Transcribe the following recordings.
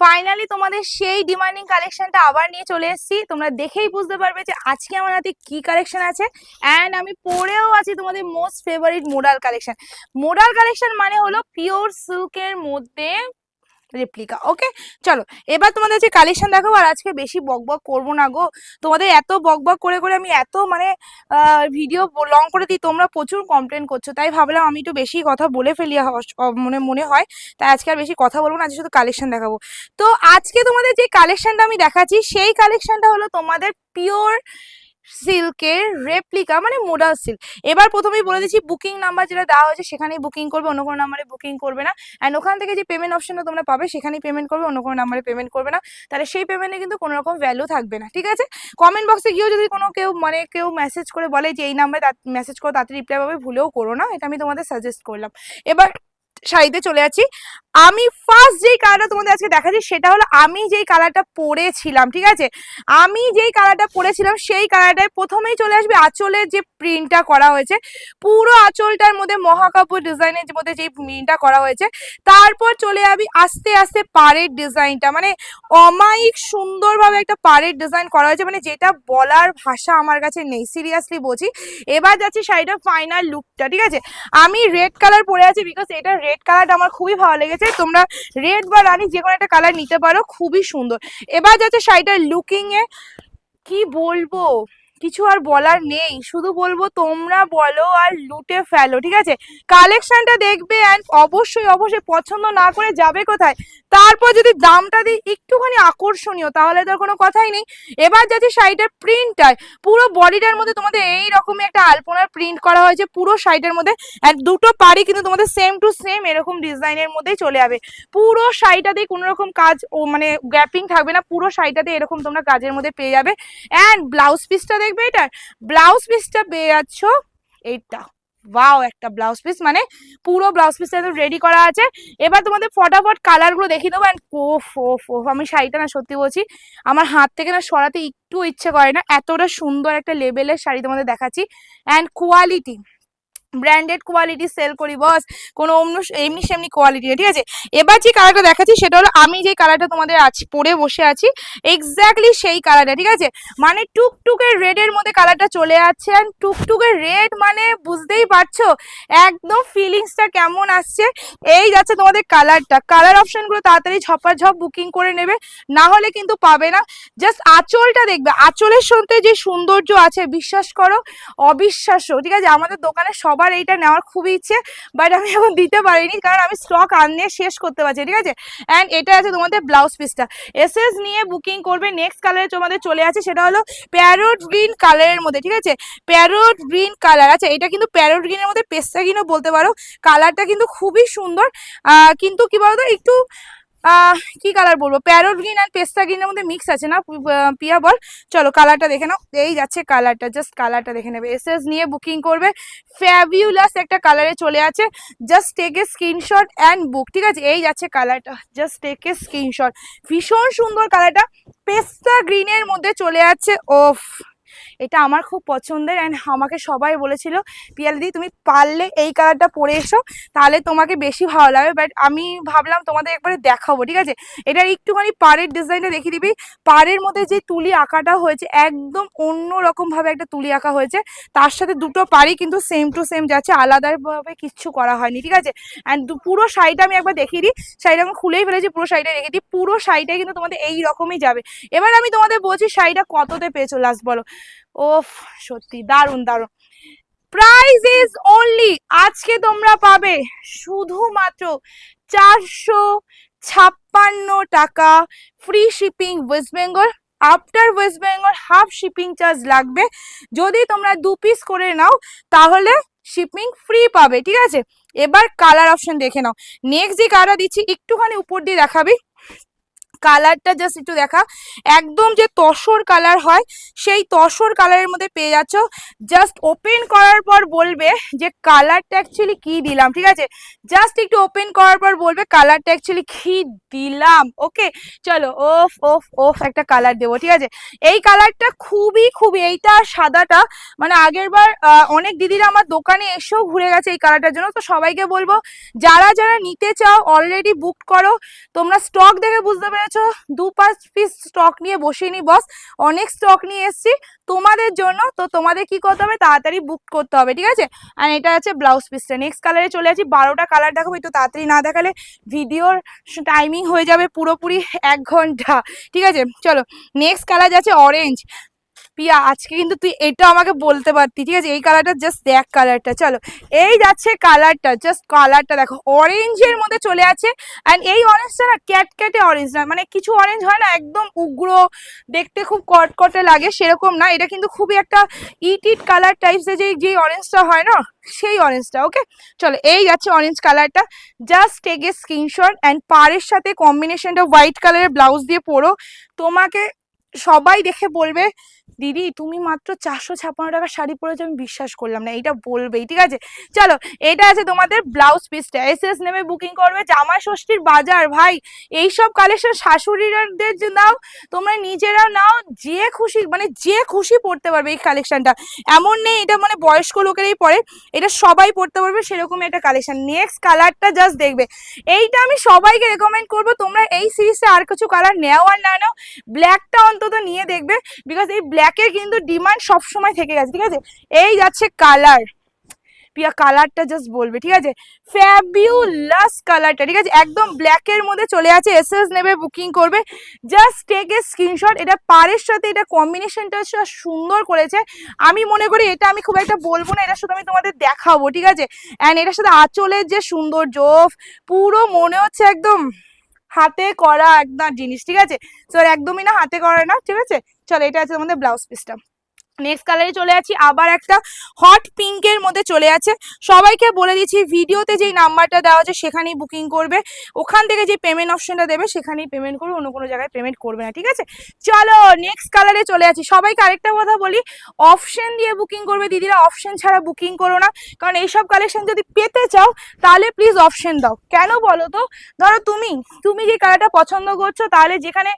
Finally তোমাদের সেই demanding কালেকশনটা আবার নিয়ে চলে এসেছি। তোমরা দেখেই বুঝতে পারবে যে আজকে আমার হাতে কি কালেকশন আছে। অ্যান্ড আমি পরেও আছি তোমাদের most favourite modal collection modal collection মানে হলো পিওর সিল্কের মধ্যে রেপ্লিকা ওকে চলো, এবার তোমাদের যে কালেকশন দেখাবো, আর আজকে বেশি বক বক করব না গো। তোমাদের এত বক বক করে করে আমি এত মানে ভিডিও লং করে দিই, তোমরা প্রচুর কমপ্লেন করছ। তাই ভাবলাম আমি একটু বেশি কথা বলে ফেলি মনে মনে হয়। তাই আজকে আর বেশি কথা বলব না, আজকে শুধু কালেকশন দেখাবো। তো আজকে তোমাদের যে কালেকশনটা আমি দেখাচ্ছি, সেই কালেকশনটা হলো তোমাদের পিওর সিল্কের রেপ্লিকা মানে মোডাল সিল্ক এবার প্রথমেই বলে দিচ্ছি বুকিং নাম্বার যেটা দেওয়া হয়েছে, সেখানেই বুকিং করবে, অন্য কোনো নাম্বারে বুকিং করবে না। অ্যান্ড ওখান থেকে যে পেমেন্ট অপশনটা তোমরা পাবে, সেখানেই পেমেন্ট করবে, অন্য কোনো নাম্বারে পেমেন্ট করবে না। তাহলে সেই পেমেন্টে কিন্তু কোনো রকম ভ্যালু থাকবে না, ঠিক আছে? কমেন্ট বক্সে গিয়েও যদি কোনো কেউ মানে কেউ মেসেজ করে বলে যে এই নাম্বারে মেসেজ করো, তাড়াতাড়ি রিপ্লাই পাবে, ভুলেও করো না, এটা আমি তোমাদের সাজেস্ট করলাম। এবার শাড়িতে চলে যাচ্ছি আমি ফার্স্ট যেই কালারটা তোমাদের আজকে দেখাচ্ছি, সেটা হলো আমি যেই কালারটা পরেছিলাম, ঠিক আছে? আমি যেই কালারটা পরেছিলাম, সেই কালারটায় প্রথমেই চলে আসবে আঁচলের যে প্রিন্টটা করা হয়েছে। পুরো আঁচলটার মধ্যে মহাকাপুর ডিজাইনের মধ্যে যেই প্রিন্টটা করা হয়েছে, তারপর চলে যাবি আস্তে আস্তে পাড়ের ডিজাইনটা। মানে অমায়িক সুন্দরভাবে একটা পাড়ের ডিজাইন করা হয়েছে মানে যেটা বলার ভাষা আমার কাছে নেই সিরিয়াসলি বলছি। এবার যাচ্ছি শাড়িটার ফাইনাল লুকটা ঠিক আছে? আমি রেড কালার পরে আছি বিকজ এটা রেড কালারটা আমার খুবই ভালো লেগেছে। তোমরা রেড বা রানি যে কোনো একটা কালার নিতে পারো, খুবই সুন্দর। এবার যাচ্ছে শাড়িটার লুকিং এ। কি বলব? কিছু আর বলার নেই। শুধু বলব তোমরা বলো আর লুটে ফেলো, ঠিক আছে? কালেকশনটা দেখবে অ্যান্ড অবশ্যই অবশ্যই পছন্দ না করে যাবে কোথায়? তারপর যদি দামটা দিই একটুখানি আকর্ষণীয়, তাহলে তো কোনো কথাই নেই। এবার যাচ্ছে শাড়িটার প্রিন্টটায় পুরো বডিটার মধ্যে তোমাদের এই রকমই একটা আলপনার প্রিন্ট করা হয়েছে। পুরো শাড়িটার মধ্যে অ্যান্ড দুটো পাড়ি কিন্তু তোমাদের সেম টু সেম এরকম ডিজাইনের মধ্যেই চলে যাবে। পুরো শাড়িটাতেই কোনো রকম কাজ ও মানে গ্যাপিং থাকবে না। পুরো শাড়িটাতে এরকম তোমরা কাজের মধ্যে পেয়ে যাবে। অ্যান্ড ব্লাউজ পিসটা দেখবে এটার? ব্লাউজ পিসটা পেয়ে যাচ্ছ এইটা। ওয়াও একটা ব্লাউজ পিস মানে পুরো ব্লাউজ পিস রেডি করা আছে। এবার তোমাদের ফটাফট কালারগুলো দেখিয়ে দেবো। অ্যান্ড ওফ ওফ ওফ, আমি শাড়িটা না সত্যি বলছি, আমার হাত থেকে না সরাতে একটু ইচ্ছে করে না। এতটা সুন্দর একটা লেভেলের শাড়ি তোমাদের দেখাচ্ছি। And quality branded quality sale করি বস কোনো অন্য এমনি সেমনি কোয়ালিটি ঠিক আছে? এবার যে কালারটা দেখাচ্ছি, সেটা হলো আমি যে কালারটা তোমাদের আছি পরে বসে আছি এক্স্যাক্টলি সেই কালারটা ঠিক আছে? মানে টুকটুকের রেডের মধ্যে কালারটা চলে যাচ্ছে অ্যান্ড টুকটুকের রেড মানে বুঝতেই পারছ, একদম ফিলিংসটা কেমন আসছে। এই যাচ্ছে তোমাদের কালারটা কালার অপশনগুলো তাড়াতাড়ি ঝপাঝপ বুকিং করে নেবে, না হলে কিন্তু পাবে না। জাস্ট আঁচলটা দেখবে। আঁচলের সাথে যে সৌন্দর্য আছে, বিশ্বাস করো, অবিশ্বাস্য, ঠিক আছে? আমাদের দোকানে সবার এইটা নেওয়ার খুবই ইচ্ছে বাট আমি এখন দিতে পারিনি, কারণ আমি স্টক আনিয়ে শেষ করতে পারছি, ঠিক আছে? অ্যান্ড এটা আছে তোমাদের ব্লাউজ পিসটা এসএস নিয়ে বুকিং করবে নেক্সট কালারে তোমাদের চলে আছে সেটা হলো প্যারোট গ্রিন কালারের মধ্যে, ঠিক আছে? প্যারোট গ্রিন কালার আচ্ছা এটা কিন্তু প্যারোট গ্রিনের মধ্যে, পেস্তা গ্রিনও বলতে পারো। কালারটা কিন্তু খুবই সুন্দর কিন্তু কি বলতো, একটু কি কালার বলব? প্যারোট গ্রিন আর পেস্তা গ্রিনের মধ্যে মিক্স আছে না? পিয়া বল। চলো কালারটা দেখে নাও। এই যাচ্ছে কালারটা জাস্ট কালারটা দেখে নেবে। এসএস নিয়ে বুকিং করবে। ফ্যাবিউলাস একটা কালারে চলে আছে। Just take a screenshot and book ঠিক আছে? এই যাচ্ছে কালারটা জাস্ট টেক এ স্ক্রিনশট ভীষণ সুন্দর কালারটা পেস্তা গ্রিনের মধ্যে চলে যাচ্ছে ওফ! এটা আমার খুব পছন্দের অ্যান্ড আমাকে সবাই বলেছিল পিয়ালিদি তুমি পারলে এই কালারটা পরে এসো, তাহলে তোমাকে বেশি ভালো লাগবে বাট আমি ভাবলাম তোমাদের একবারে দেখাবো, ঠিক আছে? এটার একটুখানি পাড়ের ডিজাইনটা দেখিয়ে দিবি, পাড়ের মধ্যে যে তুলি আঁকাটা হয়েছে, একদম অন্য রকম ভাবে একটা তুলি আঁকা হয়েছে, তার সাথে দুটো পাড়ি কিন্তু সেম টু সেম যাচ্ছে, আলাদাভাবে কিচ্ছু করা হয়নি, ঠিক আছে? অ্যান্ড পুরো শাড়িটা আমি একবার দেখিয়ে দিই শাড়িটা আমি খুলেই ফেলেছি, পুরো শাড়িটা রেখে দিই, পুরো শাড়িটাই কিন্তু তোমাদের এই রকমই যাবে। এবার আমি তোমাদের বলছি শাড়িটা কততে পেয়েছ লাস্ট বলো। ওফ, সত্যি, দারুণ দারুণ। প্রাইস ইজ অনলি আজকে তোমরা পাবে শুধুমাত্র চারশো ছাপ্পান্ন টাকা। Free shipping West Bengal after West Bengal half shipping charge লাগবে। যদি তোমরা দু পিস করে নাও, তাহলে শিপিং ফ্রি পাবে, ঠিক আছে? এবার কালার অপশন দেখে নাও। নেক্সট যে কালার দিচ্ছি, একটুখানি উপর দিয়ে দেখাবি। কালারটা জাস্ট একটু দেখা। একদম যে তসর কালার হয়, সেই তসর কালারের মধ্যে পেয়ে যাচ্ছ। জাস্ট ওপেন করার পর বলবে যে কালারটা অ্যাকচুয়ালি কি দিলাম, ঠিক আছে? জাস্ট একটু ওপেন করার পর বলবে কালারটা অ্যাকচুয়ালি কি দিলাম ওকে চলো, ওফ ওফ ওফ, একটা কালার দেবো, ঠিক আছে? এই কালারটা খুবই খুবই, এইটা সাদাটা মানে আগের বার অনেক দিদিরা আমার দোকানে এসেও ঘুরে গেছে এই কালারটার জন্য, তো সবাইকে বলব, যারা যারা নিতে চাও অলরেডি বুক করো, তোমরা স্টক দেখে বুঝতে পেরেছ দু পাঁচ পিস স্টক নিয়ে বসিয়ে নি বস অনেক স্টক নিয়ে এসছি। তোমাদের জন্য। তো তোমাদের কি করতে হবে? তাড়াতাড়ি বুক করতে হবে, ঠিক আছে? আর এটা আছে ব্লাউজ পিসটা নেক্সট কালারে চলে আসি। বারোটা কালার দেখাবো। একটু তাড়াতাড়ি না দেখালে ভিডিওর টাইমিং হয়ে যাবে পুরোপুরি এক ঘণ্টা। ঠিক আছে? চলো। নেক্সট কালার যাচ্ছে অরেঞ্জ পিয়া, আজকে কিন্তু তুই এটা আমাকে বলতে পারতি, ঠিক আছে? এই কালারটা জাস্ট দেখ কালারটা চলো। এই যাচ্ছে কালারটা জাস্ট কালারটা দেখো। অরেঞ্জের মধ্যে চলে আছে অ্যান্ড এই অরেঞ্জটা না ক্যাট ক্যাটে অরেঞ্জ না মানে কিছু অরেঞ্জ হয় না, একদম উগ্র, দেখতে খুব কটকটে লাগে, সেরকম না। এটা কিন্তু খুবই একটা ইট ইট কালার টাইপসের যে যে অরেঞ্জটা হয় না, সেই অরেঞ্জটা ওকে চলো, এই যাচ্ছে অরেঞ্জ কালারটা just take a screenshot and পাড়ের সাথে কম্বিনেশনটা হোয়াইট কালারের ব্লাউজ দিয়ে পরো তোমাকে সবাই দেখে বলবে দিদি, তুমি মাত্র চারশো ছাপ্পান্ন টাকার শাড়ি পরেছো, আমি বিশ্বাস করলাম না, এইটা বলবেই, ঠিক আছে? চলো, এটা আছে তোমাদের ব্লাউজ পিসটা এস এস নেমে বুকিং করবে জামা ষষ্ঠীর বাজার, ভাই। এইসব কালেকশন শাশুড়িদের নাও, তোমরা নিজেরাও নাও, যে খুশি মানে যে খুশি পড়তে পারবে এই কালেকশনটা এমন নেই, এটা মানে বয়স্ক লোকেরাই পরে, এটা সবাই পড়তে পারবে সেরকম একটা কালেকশন নেক্সট কালারটা জাস্ট দেখবে। এইটা আমি সবাইকে রেকমেন্ড করব, তোমরা এই সিরিজে আর কিছু কালার নেও আর না নাও ব্ল্যাকটা অন্তত নিয়ে দেখবে বিকজ এই ব্ল্যাকের কিন্তু ডিমান্ড সবসময় থেকে গেছে, ঠিক আছে? এই যাচ্ছে কালার। পিয়া কালারটা জাস্ট বলবে, ঠিক আছে? ফ্যাবিউলাস কালারটা, ঠিক আছে? একদম ব্ল্যাকের মধ্যে চলে আছে এসএস নেবে বুকিং করবে। জাস্ট টেক এ স্ক্রিনশট এটা পারের সাথে এটা কম্বিনেশনটা সুন্দর করেছে। আমি মনে করি এটা আমি খুব একটা বলব না এটা শুধু আমি তোমাদের দেখাবো, ঠিক আছে? অ্যান্ড এটার সাথে আঁচলের যে সুন্দর জোফ পুরো মনে হচ্ছে একদম হাতে করা একদম জিনিস, ঠিক আছে? তো একদমই না হাতে করা না, ঠিক আছে? চলো এটা আছে তোমাদের ব্লাউজ পিসটা নেক্সট কালারে চলে যাচ্ছি, আবার একটা হট পিঙ্কের মধ্যে চলে আছে সবাইকে বলে দিচ্ছি, ভিডিওতে যেই নাম্বারটা দেওয়া আছে সেখানেই বুকিং করবে। ওখান থেকে যে পেমেন্ট অপশনটা দেবে সেখানেই পেমেন্ট করবে, অন্য কোনো জায়গায় পেমেন্ট করবে না, ঠিক আছে? চলো নেক্সট কালারে চলে যাচ্ছি। সবাইকে আরেকটা কথা বলি অপশন দিয়ে বুকিং করবে দিদিরা অপশন ছাড়া বুকিং করো না। কারণ এইসব কালেকশন যদি পেতে চাও, তাহলে প্লিজ অপশন দাও। কেন বলো তো? ধরো তুমি তুমি যে কালারটা পছন্দ করছ, তাহলে যেখানে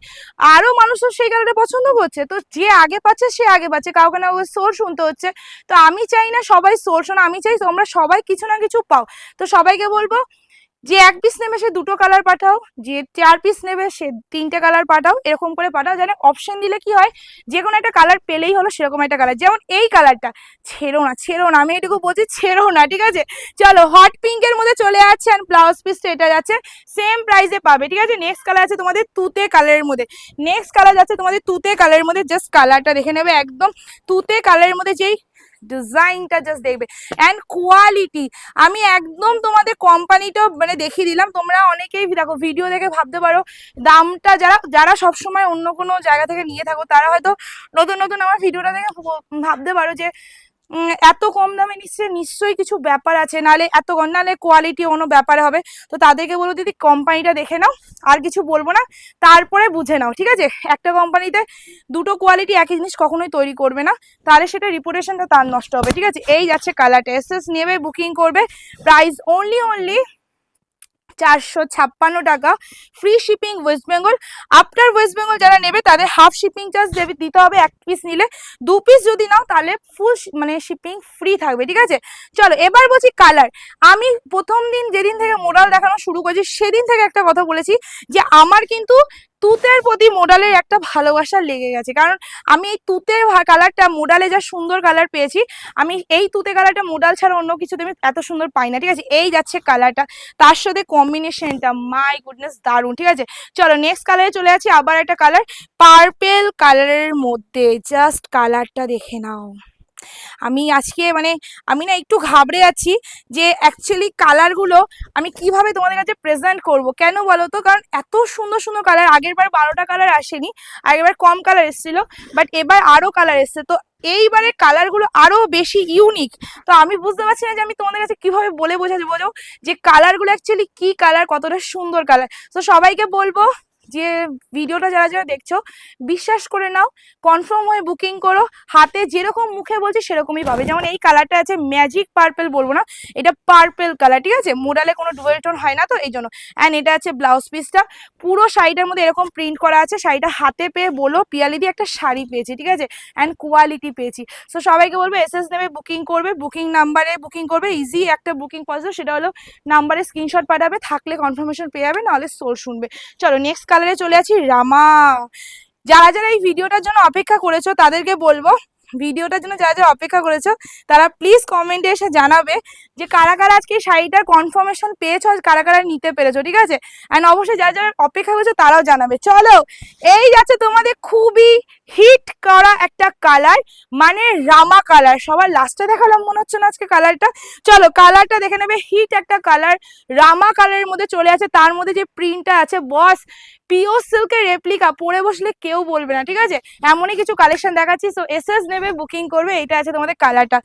আরও মানুষও সেই কালারটা পছন্দ করছে। তো যে আগে পাচ্ছে, সে আগে পাচ্ছে। কাউকে না কাউকে সোর শুনতে হচ্ছে। তো আমি চাই না সবাই সোর শোনা আমি চাই তোমরা সবাই কিছু না কিছু পাও। তো সবাইকে বলব যে এক পিস নেবে সে দুটো কালার পাঠাও, যে চার পিস নেবে সে তিনটে কালার পাঠাও, এরকম করে পাঠাও জানে অপশন দিলে কি হয়, যে কোনো একটা কালার পেলেই হলো সেরকম একটা কালার যেমন এই কালারটা ছেড়ো না ছেড়ো না, আমি এটুকু বলছি ছেড়ো না, ঠিক আছে? চলো হট পিঙ্কের মধ্যে চলে যাচ্ছে আর ব্লাউজ পিসটা এটা যাচ্ছে সেম প্রাইসে পাবে, ঠিক আছে? নেক্সট কালার আছে তোমাদের তুতে কালারের মধ্যে। নেক্সট কালার যাচ্ছে তোমাদের তুতে কালারের মধ্যে জাস্ট কালারটা দেখে নেবে একদম তুতে কালারের মধ্যে যেই ডিজাইনটা জাস্ট দেখবে। অ্যান্ড কোয়ালিটি আমি একদম তোমাদের কোম্পানিটাও মানে দেখিয়ে দিলাম। তোমরা অনেকেই দেখো ভিডিও দেখে ভাবতে পারো, দামটা যারা যারা সবসময় অন্য কোনো জায়গা থেকে নিয়ে থাকো, তারা হয়তো নতুন নতুন আমার ভিডিওটা দেখে ভাবতে পারো যে এত কম দামে নিচ্ছে নিশ্চয়ই কিছু ব্যাপার আছে। নালে এত নালে কোয়ালিটি অন্য ব্যাপার হবে। তো তাদেরকে বলব দিদি কোম্পানিটা দেখে নাও, আর কিছু বলব না, তারপরে বুঝে নাও, ঠিক আছে? একটা কোম্পানিতে দুটো কোয়ালিটি একই জিনিস কখনোই তৈরি করবে না, তাহলে সেটা রিপুটেশনটা তার নষ্ট হবে, ঠিক আছে? এই যাচ্ছে কালারটা এস এস, নেবে বুকিং করবে প্রাইস অনলি অনলি চারশো ছাপ্পান্ন টাকা। Free shipping West Bengal after West Bengal যারা নেবে, তাদের হাফ শিপিং চার্জ দিতে হবে এক পিস নিলে। দু পিস যদি নাও, তাহলে ফুল মানে শিপিং ফ্রি থাকবে, ঠিক আছে? চলো, এবার বলছি কালার আমি প্রথম দিন যেদিন থেকে মোডাল দেখানো শুরু করেছি, সেদিন থেকে একটা কথা বলেছি যে, আমার কিন্তু তুতের প্রতি মোডালের একটা ভালোবাসা লেগে গেছে। কারণ আমি এই তুতের কালারটা মোডালে যা সুন্দর কালার পেয়েছি, আমি এই তুতে কালারটা মোডাল ছাড়া অন্য কিছুতে আমি এত সুন্দর পাই না, ঠিক আছে? এই যাচ্ছে কালারটা তার সাথে কম্বিনেশনটা মাই গুডনেস দারুণ, ঠিক আছে? চলো নেক্সট কালারে চলে আছি আবার একটা কালার পার্পেল কালারের মধ্যে। জাস্ট কালারটা দেখে নাও। আমি আজকে মানে আমি না একটু ঘাবড়ে আছি যে অ্যাকচুয়ালি কালারগুলো আমি কীভাবে তোমাদের কাছে প্রেজেন্ট করব। কেন বলো তো? কারণ এত সুন্দর সুন্দর কালার আগের বার বারোটা কালার আসেনি, আগেরবার কম কালার এসেছিল বাট এবার আরও কালার এসছে। তো এইবারে কালারগুলো আরও বেশি ইউনিক তো আমি বুঝতে পারছি না যে আমি তোমাদের কাছে কীভাবে বলে বোঝাতে বোঝাবো যে কালারগুলো অ্যাকচুয়ালি কী কালার কতটা সুন্দর কালার তো সবাইকে বলব যে ভিডিওটা যারা যারা দেখছ, বিশ্বাস করে নাও কনফার্ম হয়ে বুকিং করো, হাতে যেরকম মুখে বলছে সেরকমই পাবে। যেমন এই কালারটা আছে ম্যাজিক পার্পেল বলব না, এটা পার্পেল কালার ঠিক আছে? মোডালে কোনো ডুয়েল টোন হয় না তো, এই জন্য। অ্যান্ড এটা আছে ব্লাউজ পিসটা পুরো শাড়িটার মধ্যে এরকম প্রিন্ট করা আছে, শাড়িটা হাতে পেয়ে বলো, পিয়ালি দিয়ে একটা শাড়ি পেয়েছি, ঠিক আছে? অ্যান্ড কোয়ালিটি পেয়েছি। সো সবাইকে বলব এস এস নেবে বুকিং করবে বুকিং নাম্বারে বুকিং করবে ইজি একটা বুকিং প্রসেস সেটা হলো নাম্বারে স্ক্রিনশট পাঠাবে, থাকলে কনফার্মেশন পেয়ে যাবে, নাহলে সোর শুনবে। চলো নেক্সট কালারে চলে আছি। রামা, যারা যারা এই ভিডিওটার জন্য অপেক্ষা করেছ, তাদেরকে বলব ভিডিওটার জন্য যারা যারা অপেক্ষা করেছ, তারা প্লিজ কমেন্টে এসে জানাবে যে কারা কারা আজকে শাড়িটার কনফার্মেশন পেয়েছ কারা কারা নিতে পেরেছ, ঠিক আছে? অ্যান্ড অবশ্যই যারা যারা অপেক্ষা করেছ, তারাও জানাবে। চলো, এই যাচ্ছে তোমাদের খুবই হিট করা একটা কালার মানে রামা কালার সবার লাস্টে দেখালাম, মনে হচ্ছে না আজকে কালারটা চলো কালারটা দেখে নেবে। হিট একটা কালার রামা কালারের মধ্যে চলে আছে। তার মধ্যে যে প্রিন্টটা আছে বস পিওর সিল্কের রেপ্লিকা পরে বসলে কেউ বলবে না, ঠিক আছে? এমনই কিছু কালেকশন দেখাচ্ছি সো এস এস নেবে বুকিং করবে, এইটা আছে তোমাদের কালারটা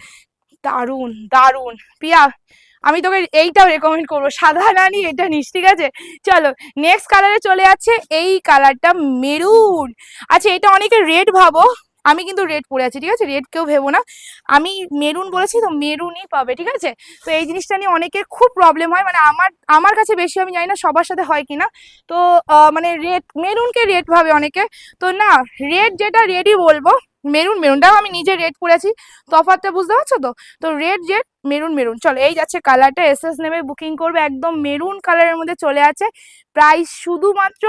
দারুণ দারুণ পিয়া, আমি তোকে এইটাও রেকমেন্ড করব, সাদা রানি এটা নিস, ঠিক আছে? চলো নেক্সট কালারে চলে যাচ্ছে, এই কালারটা মেরুন আচ্ছা এটা অনেকে রেড ভাবো। আমি কিন্তু রেড পরে আছি, ঠিক আছে? রেড কেউ ভেবো না। আমি মেরুন বলেছি তো মেরুনই পাবে, ঠিক আছে? তো এই জিনিসটা নিয়ে অনেকের খুব প্রবলেম হয়। মানে আমার আমার কাছে বেশি আমি জানি না সবার সাথে হয় কিনা। তো মানে রেড মেরুনকে রেড ভাবে অনেকে। তো না রেড যেটা রেডই বলব। মেরুন মেরুনটাও আমি নিজে রেড পরেছি তফাৎটা বুঝতে পারছ তো? তো রেড রেড মেরুন মেরুন চলো, এই যাচ্ছে কালারটা এস এস নেবে বুকিং করবে। একদম মেরুন কালারের মধ্যে চলে আছে। প্রাইস শুধুমাত্র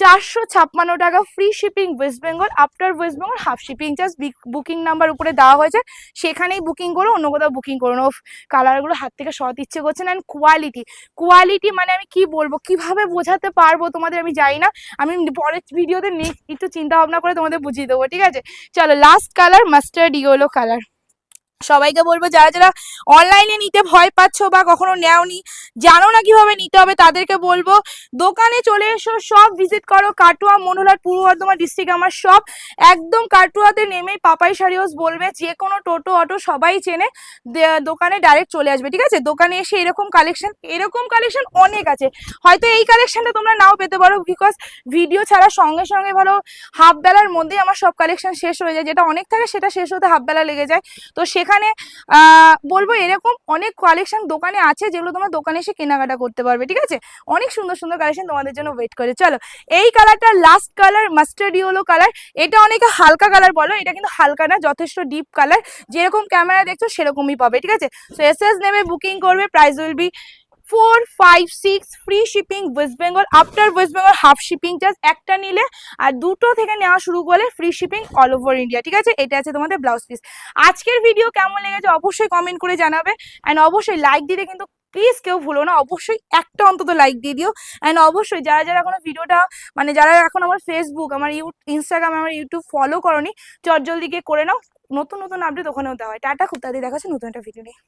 চারশো ছাপ্পান্ন টাকা free shipping West Bengal after West Bengal half shipping charge booking number উপরে দেওয়া হয়েছে। সেখানেই বুকিং করো, অন্য কোথাও বুকিং করো না। কালারগুলো হাত থেকে সরাতে ইচ্ছে করছে না। কোয়ালিটি কোয়ালিটি মানে আমি কি বলব? কীভাবে বোঝাতে পারব তোমাদের আমি জানি না। আমি পরের ভিডিওতে নেক্সট একটু চিন্তা ভাবনা করে তোমাদের বুঝিয়ে দেবো, ঠিক আছে? চলো last colour mustard yellow colour সবাইকে বলব, যারা যারা অনলাইনে নিতে ভয় পাচ্ছ বা কখনো নেওনি, জানো না কীভাবে নিতে হবে, তাদেরকে বলব, দোকানে চলে এসো, সব ভিজিট করো, কাটুয়া মনোহরলাল পূর্ব বর্ধমান ডিস্ট্রিক্ট আমার সব, একদম কাটুয়াতে নেমে পাপাই শাড়ি হাউস বলবে যে কোনো টোটো, অটো সবাই চেনে দোকানে ডাইরেক্ট চলে আসবে, ঠিক আছে? দোকানে এসে এরকম কালেকশন এরকম কালেকশন অনেক আছে। হয়তো এই কালেকশনটা তোমরা নাও পেতে পারো বিকজ ভিডিও ছাড়া সঙ্গে সঙ্গে ধরো হাফ বেলার মধ্যেই আমার সব কালেকশন শেষ হয়ে যায়, যেটা অনেক থাকে সেটা শেষ হতে হাফ বেলা লেগে যায়। তো সেখানে আহ, বলব এরকম অনেক কালেকশন দোকানে আছে যেগুলো তোমরা দোকানে এসে কেনাকাটা করতে পারবে ঠিক আছে? অনেক সুন্দর সুন্দর কালেকশন তোমাদের জন্য ওয়েট করে। চলো এই কালারটা last colour master yellow colour এটা অনেকে হালকা কালার বলো এটা কিন্তু হালকা না যথেষ্ট ডিপ কালার যেরকম ক্যামেরা দেখছ সেরকমই পাবে ঠিক আছে? সো এস এস নেবে বুকিং করবে price will be four five six free shipping West Bengal after West Bengal half shipping charge একটা নিলে, আর দুটো থেকে নেওয়া শুরু করলে free shipping all over India ঠিক আছে? এটা আছে তোমাদের ব্লাউজ পিস আজকের ভিডিও কেমন লেগেছে অবশ্যই কমেন্ট করে জানাবে অ্যান্ড অবশ্যই লাইক দিতে কিন্তু প্লিজ কেউ ভুলো না, অবশ্যই একটা অন্তত লাইক দিয়ে দিও অ্যান্ড অবশ্যই যারা যারা এখনও ভিডিওটা মানে যারা এখন আমার ফেসবুক আমার ইউ ইনস্টাগ্রাম আমার ইউটিউব ফলো করনি, চট জলদি করে নাও, নতুন নতুন আপডেট ওখানেও দেওয়া হয়। টাটা, খুব তাড়াতাড়ি দেখাচ্ছে নতুন একটা ভিডিও নিয়ে।